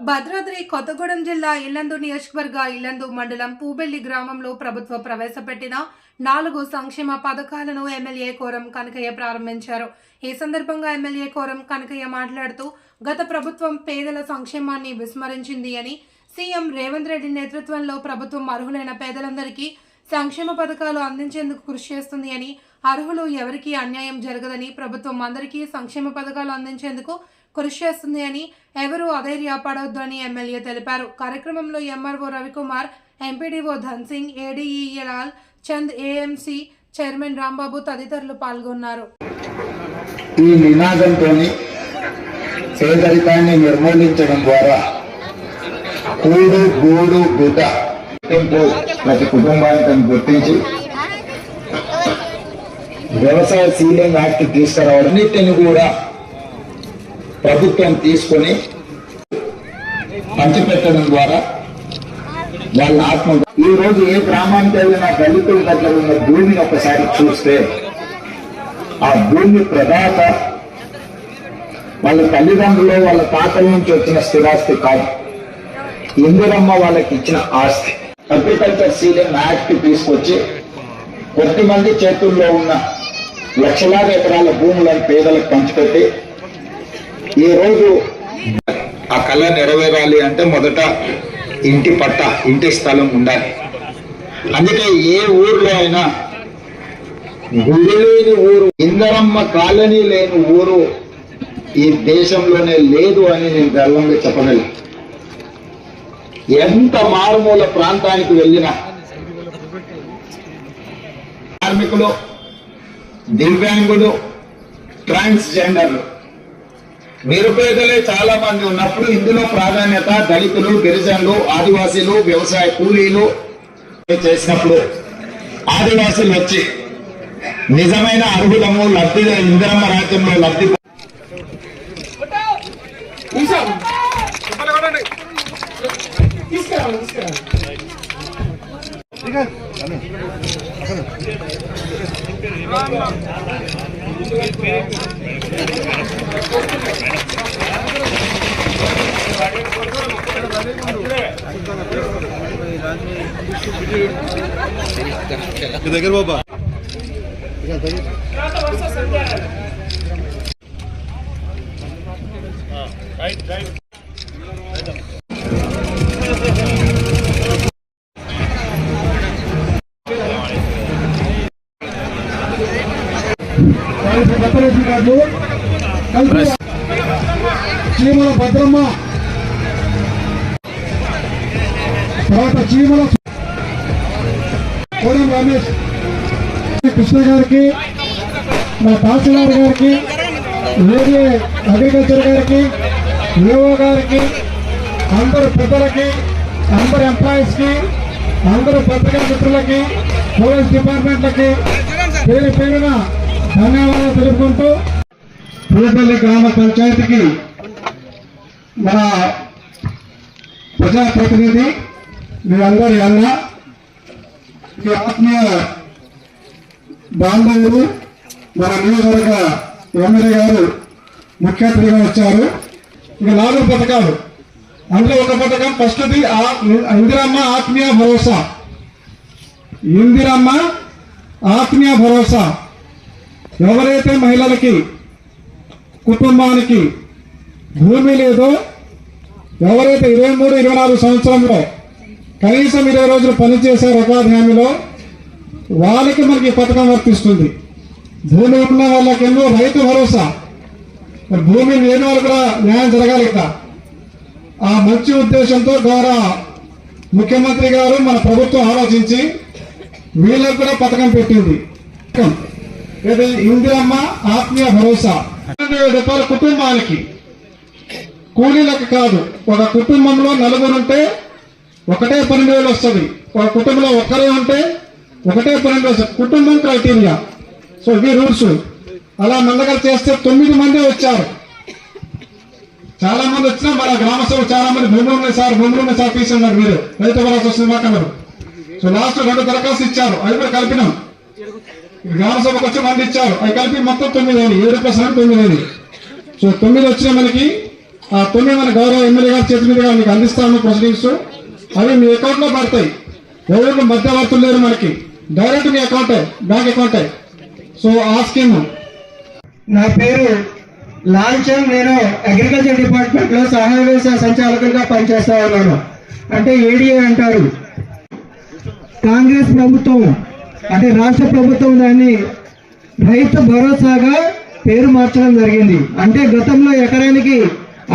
భద్రాద్రి కొత్తగూడెం జిల్లా ఇల్లందు నియోజకవర్గ ఇల్లందు మండలం పూబెల్లి గ్రామంలో ప్రభుత్వ ప్రవేశపెట్టిన నాలుగు సంక్షేమ పథకాలను ఎమ్మెల్యే కోరం కనకయ్య ప్రారంభించారు. ఈ సందర్భంగా ఎమ్మెల్యే కోరం కనకయ్య మాట్లాడుతూ గత ప్రభుత్వం పేదల సంక్షేమాన్ని విస్మరించింది అని సీఎం రేవంత్ రెడ్డి నేతృత్వంలో ప్రభుత్వం అర్హులైన పేదలందరికీ సంక్షేమ పథకాలు అందించేందుకు కృషి చేస్తుంది అని అర్హులు ఎవరికీ అన్యాయం జరగదని ప్రభుత్వం అందరికీ సంక్షేమ పథకాలు అందించేందుకు కృషి చేస్తుంది అని ఎవరూ అధైర్యపడవద్దు అని ఎమ్మెల్యే తెలిపారు. కార్యక్రమంలో MRO Ravikumar MPDO Dhansingh Lal Chand AMC chairman Rambabu తదితరులు పాల్గొన్నారు. ఈ నినాదంతో పేదరికాన్ని నిర్మూలించడం ద్వారా కూడు గూడు గుడ్డ ప్రతి కుటుంబానికి గుర్తించి వ్యవసాయ సీలింగ్ యాక్ట్ తీసుకురావడం అన్నిటిని కూడా ప్రభుత్వం తీసుకొని పంచిపెట్టడం ద్వారా వాళ్ళ ఆత్మ ఈ రోజు ఏ గ్రామానికి వెళ్ళినా దళితుల దగ్గర ఉన్న భూమిని ఒకసారి చూస్తే ఆ భూమి ప్రదాత వాళ్ళ తల్లిదండ్రులు వాళ్ళ తాతల నుంచి వచ్చిన స్థిరాస్తి కాదు. ఇందిరమ్మ వాళ్ళకి ఇచ్చిన ఆస్తి. అగ్రికల్చర్ సీలింగ్ యాక్ట్ తీసుకొచ్చి కొద్ది మంది చేతుల్లో ఉన్న లక్షలాది ఎకరాల భూములను పేదలకు పంచిపెట్టి ఈ రోజు ఆ కళ నెరవేరాలి అంటే మొదట ఇంటి పట్ట ఇంటి స్థలం ఉండాలి. అందుకే ఏ ఊర్లో అయినా గుడి లేని ఊరు ఇందరమ్మ కాలనీ లేని ఊరు ఈ దేశంలోనే లేదు అని నేను గర్వంగా చెప్పగలను. ఎంత మారుమూల ప్రాంతానికి వెళ్ళినా కార్మికులు దివ్యాంగులు ట్రాన్స్జెండర్లు నిరుపేదలే చాలా మంది ఉన్నప్పుడు ఇందులో ప్రాధాన్యత దళితులు గిరిజనులు ఆదివాసీలు వ్యవసాయ కూలీలు చేసినప్పుడు ఆదివాసీలు వచ్చి నిజమైన అర్హులము లబ్ధి ఇందిరమ్మ రాజ్యంలో లబ్ధి తీసుకురా దగ్గర బాబా భద్రరెడ్డి గారు కలిపి చీమల భద్రమ్మ తర్వాత చీమల కోడం రమేష్ కృష్ణ గారికి మా తహసీల్దార్ గారికి ఏడీ అగ్రికల్చర్ గారికి ఏఓ గారికి అందరు పెద్దలకి అందరు ఎంప్లాయీస్కి అందరు పత్రికా మిత్రులకి పోలీస్ డిపార్ట్మెంట్లకి పేరు పేరున ధన్యవాదాలు తెలుపుకుంటూ పూడపల్లి గ్రామ పంచాయతీకి మన ప్రజాప్రతినిధి మీ అందరి అన్న మీ ఆత్మీయ బాంధవులు మన నియోజకవర్గ ఎమ్మెల్యే గారు ముఖ్య అతిథిగా వచ్చారు. ఇక నాలుగు పథకాలు. అందులో ఒక పథకం ఫస్ట్ది ఇందిరమ్మ ఆత్మీయ భరోసా. ఇందిరమ్మ ఆత్మీయ భరోసా. ఎవరైతే మహిళలకి కుటుంబానికి భూమి లేదో ఎవరైతే ఇరవై మూడు ఇరవై నాలుగు సంవత్సరంలో కనీసం ఇరవై రోజులు పనిచేసే ఉపాధి హామీలో వాళ్ళకి మనకి పథకం వర్తిస్తుంది. భూమి ఉన్న వాళ్ళకేమో రైతు భరోసా. భూమి లేని వాళ్ళు కూడా న్యాయం జరగాలి ఆ మంచి ఉద్దేశంతో ద్వారా ముఖ్యమంత్రి గారు మన ప్రభుత్వం ఆలోచించి వీళ్ళకు కూడా పథకం పెట్టింది. ఇది ఇందిరమ్మ ఆత్మీయ భరోసా. వేల రూపాయల కుటుంబానికి కూలీలకు కాదు ఒక కుటుంబంలో నలుగురుంటే ఒకటే పన్నెండు వేలు వస్తుంది. ఒక కుటుంబంలో ఒక్కరే ఉంటే ఒకటే పన్నెండు వేలు కుటుంబం క్రైటీరియా. సో ఇవి రూల్స్. అలా మందగా చేస్తే తొమ్మిది మంది వచ్చారు. చాలా మంది వచ్చినా మన గ్రామ సభ చాలా మంది భూములు ఉన్నాయి సార్ భూములు ఉన్నాయి సార్ తీసుకున్నారు మీరు. రైతు భరోసా వస్తుంది మాకన్నారు సో లాస్ట్ రెండు దరఖాస్తు ఇచ్చారు. అవి కూడా కలిపినాం. గ్రామ సభకు వచ్చి మంది ఇచ్చారు. అవి కలిపి మొత్తం తొమ్మిది అయింది ఏడు పర్సెంట్ తొమ్మిది అయింది సో తొమ్మిది వచ్చిన మనకి ఆ తొమ్మిది మన గౌరవ ఎమ్మెల్యే గారి చేతి మీదుగా మీకు అందిస్తాము ప్రొసీడింగ్స్. అవి మీ అకౌంట్లో పడతాయి. ఎవరు మధ్యవర్తులు లేరు మనకి. డైరెక్ట్ మీ అకౌంట్ బ్యాంక్ అకౌంట్ సో ఆ స్కీమ్ నా పేరు లాల్చంద్ నేను అగ్రికల్చర్ డిపార్ట్మెంట్లో సహాయ వ్యవసాయ సంచాలకులుగా పనిచేస్తా ఉన్నాను. అంటే ఏడీఏ అంటారు. కాంగ్రెస్ ప్రభుత్వం అంటే రాష్ట్ర ప్రభుత్వం దాన్ని రైతు భరోసాగా పేరు మార్చడం జరిగింది. అంటే గతంలో ఎకరానికి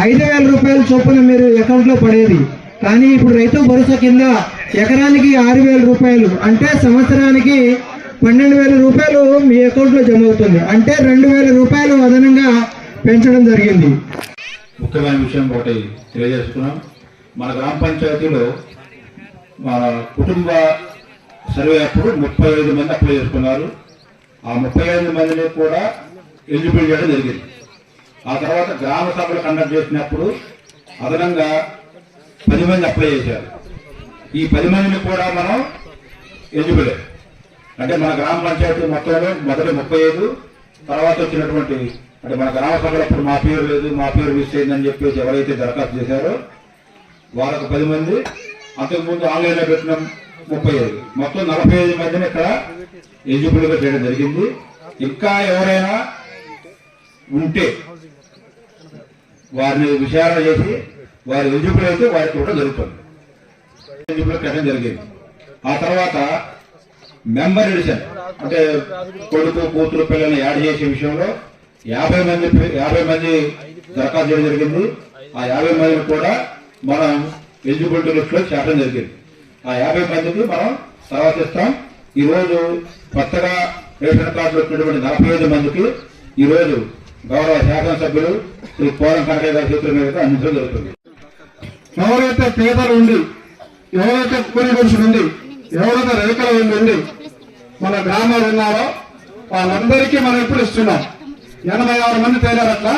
ఐదు వేల రూపాయల చొప్పున మీరు అకౌంట్లో పడేది. కానీ ఇప్పుడు రైతు భరోసా కింద ఎకరానికి ఆరు వేల రూపాయలు అంటే సంవత్సరానికి పన్నెండు వేల రూపాయలు మీ అకౌంట్లో జమ అవుతుంది. అంటే రెండు వేల రూపాయలు అదనంగా పెంచడం జరిగింది. ముఖ్యమైన విషయం ఒకటి తెలియజేసుకున్నాం. మన గ్రామ పంచాయతీలో మన కుటుంబ సర్వే అప్పుడు ముప్పై ఐదు మంది అప్లై చేసుకున్నారు. ఆ ముప్పై ఐదు మందిని కూడా ఎలిజిబుల్ చేయడం జరిగింది. ఆ తర్వాత గ్రామ సభలు కండక్ట్ చేసినప్పుడు అదనంగా పది మంది అప్లై చేశారు. ఈ పది మందిని కూడా మనం ఎలిజిబులే అంటే మన గ్రామ పంచాయతీ మొత్తంలో మొదటి ముప్పై ఐదు తర్వాత వచ్చినటువంటి అంటే మన గ్రామ సభలో అప్పుడు మా పేరు లేదు మా పేరు మిస్ అయిందని చెప్పేసి ఎవరైతే దరఖాస్తు చేశారో వాళ్ళకు పది మంది అంతకుముందు ఆన్లైన్లో పెట్టిన ముప్పై ఐదు. మొత్తం నలభై ఐదు మందిని ఇక్కడ ఎలిజిబుల్గా చేయడం జరిగింది. ఇంకా ఎవరైనా ఉంటే వారిని విచారణ చేసి వారి ఎలిజిబుల్ అయితే వారికి కూడా జరుగుతుంది. ఎలిజిబుల్ పెట్టడం జరిగింది. ఆ తర్వాత మెంబర్ ఎడిషన్ అంటే కొడుకు కూతురు పిల్లల్ని యాడ్ చేసే విషయంలో యాభై మంది యాభై మంది దరఖాస్తు చేయడం జరిగింది. ఆ యాభై మందిని కూడా మనం ఎలిజిబిలిటీ లిస్ట్లో చేరడం జరిగింది. ఆ యాభై మందికి మనం తర్వాత ఇస్తాం. ఈ రోజు కొత్తగా రేషన్ కార్డులు వచ్చినటువంటి నలభై ఐదు మందికి ఈ రోజు గౌరవ శాసనసభ్యులు శ్రీ కోరం కనకయ్య గారి చేతుల మీదుగా అందించడం జరుగుతుంది. ఎవరైతే పేదలు ఉండి ఎవరైతే కూలి మనుషులు ఉండి ఎవరైతే రైతులు ఉండి మన గ్రామాలు ఉన్నారో వాళ్ళందరికీ మనం ఇప్పుడు ఇస్తున్నాం. ఎనభై ఆరు మంది తేలారు అట్లా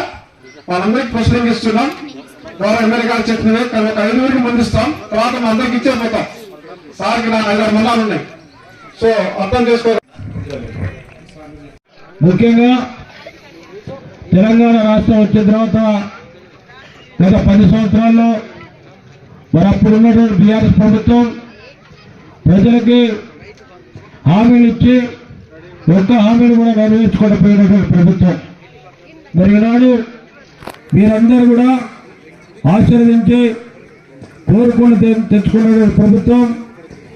వాళ్ళందరికీ ప్రశ్నలు ఇస్తున్నాం. గౌరవ ఎమ్మెల్యే గారు చెప్పినవి కానీ ఒక ఐదుగురికి ముందు ఇస్తాం. తర్వాత మా అందరికి ఇచ్చే పోతాం. సార్కి నా ఐదారు మందాలు ఉన్నాయి. సో అర్థం చేసుకో ముఖ్యంగా తెలంగాణ రాష్ట్రం వచ్చిన తర్వాత గత పది సంవత్సరాల్లో మరి అప్పుడు ఉన్నటువంటి బీఆర్ఎస్ ప్రభుత్వం ప్రజలకి హామీలు ఇచ్చి ఒక్క హామీలు కూడా నెరవేర్చుకోకపోయినటువంటి ప్రభుత్వం. మరి ఈనాడు మీరందరూ కూడా ఆశీర్వదించి కోరుకొని తె- తెచ్చుకున్నటువంటి ప్రభుత్వం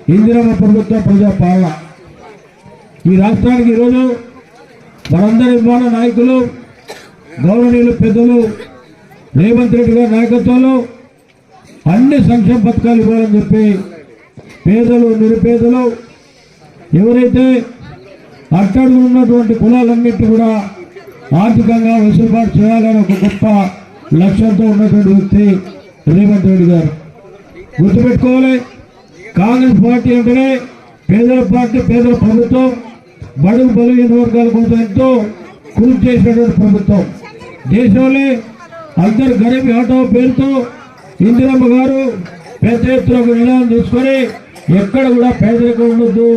ఇందిరమ్మ ప్రభుత్వం ప్రజాపాలన ఈ రాష్ట్రానికి ఈరోజు మనందరి విమాన నాయకులు గౌరవనీయులు పెద్దలు రేవంత్ రెడ్డి గారి నాయకత్వంలో అన్ని సంక్షేమ పథకాలు ఇవ్వాలని చెప్పి పేదలు నిరుపేదలు ఎవరైతే అట్టడుగు ఉన్నటువంటి కులాలన్నింటి కూడా ఆర్థికంగా వెసులుబాటు చేయాలని ఒక గొప్ప లక్ష్యంతో ఉన్నటువంటి వ్యక్తి రేవంత్ రెడ్డి గారు. గుర్తుపెట్టుకోవాలి కాంగ్రెస్ పార్టీ అంటేనే పేదల పార్టీ పేదల ప్రభుత్వం బడుగు బలహీన వర్గాల కోసం ఎంతో కృషి చేసినటువంటి ప్రభుత్వం. దేశంలో అందరు గరీబ్ ఆటో పేరుతో ఇందిరమ్మ గారు పెద్ద ఎత్తున ఒక నిర్ణయం తీసుకొని ఎక్కడ కూడా పేదరికం ఉండొద్దు.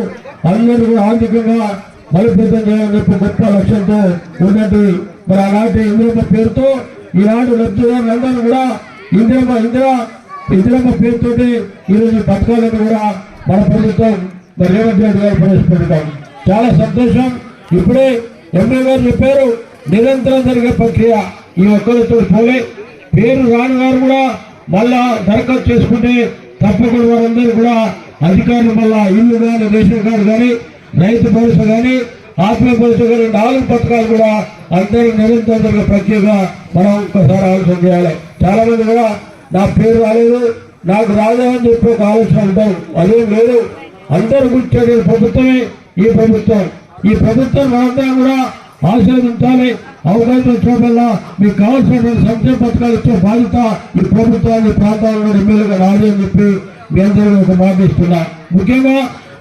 అందరూ కూడా ఆర్థికంగా బలోపేతం చేయాలని చెప్పి గొప్ప లక్ష్యంతో ఉన్నది. మరి అలాంటి ఇందిరమ్మ పేరుతో ఈనాడు లబ్ధిదారులందరూ కూడా ఇందిరమ్మ ఇందిరా ఇందిరమ్మ పేరుతోటి ఈరోజు పథకాలను కూడా మన ప్రభుత్వం మరి రేవంత్ రెడ్డి గారు ప్రవేశపెడతాం చాలా సంతోషం. ఇప్పుడే ఎంఏ గారు చెప్పారు నిరంతరం జరిగే ప్రక్రియ ఈ ఒక్కరితో పోలే. పేరు రాను గారు కూడా మళ్ళా దరఖాస్తు చేసుకుంటే తప్పకుండా వారందరూ కూడా అధికారులు మళ్ళా ఇల్లు కానీ రేషన్ కార్డు కానీ రైతు భరోసా కానీ ఆత్మ భరోసా కానీ నాలుగు పథకాలు కూడా అందరూ నిరంతరం ప్రత్యేక మనం ఒక్కసారి ఆలోచన చేయాలి. చాలా మంది కూడా నా పేరు రాలేదు నాకు రాదు అని చెప్పి ఒక ఆలోచన ఉంటాం అదేం లేదు. అందరూ కూర్చొని ప్రభుత్వమే ఈ ప్రభుత్వం. ఈ ప్రభుత్వం మనందరం కూడా ఆశీర్వదించాలి. అవకాశం చూపల్లా మీకు కావాల్సినటువంటి సంక్షేమ పథకాలు ఇచ్చే బాధ్యత ఈ ప్రభుత్వాన్ని ఈ ప్రాంతాల్లో ఎమ్మెల్యేగా రాదు అని చెప్పి మీ అందరూ ఒక మాట ఇస్తున్నా. ముఖ్యంగా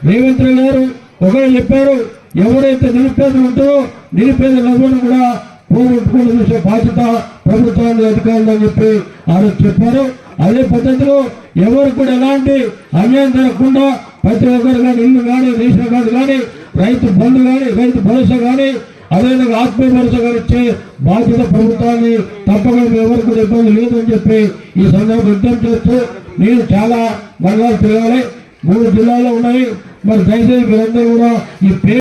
రేవంత్ రెడ్డి గారు ఒకరు చెప్పారు ఎవరైతే నిరుపేదలు ఉంటారో నిరుపేదలందరూ కూడా పోగొట్టుకుని చూసే బాధ్యత ప్రభుత్వాన్ని అధికారులు అని చెప్పి ఆరోజు చెప్పారు. అదే పద్ధతిలో ఎవరు కూడా ఎలాంటి అన్యాయం జరగకుండా ప్రతి ఒక్కరు కానీ ఇల్లు కానీ రేషన్ కార్డు కానీ రైతు బంధు కానీ రైతు భరోసా కానీ అదేవిధంగా ఆత్మీయ భరోసా ఇచ్చే బాధ్యత ప్రభుత్వాన్ని తప్పకుండా మీ ఎవరికి కూడా ఇబ్బంది లేదని చెప్పి ఈ సందర్భం విజ్ఞప్తి చేస్తూ నేను చాలా మండలాలు తిరగాలి మూడు జిల్లాలో ఉన్నాయి. మరి దయచేసి మీరందరూ కూడా ఈ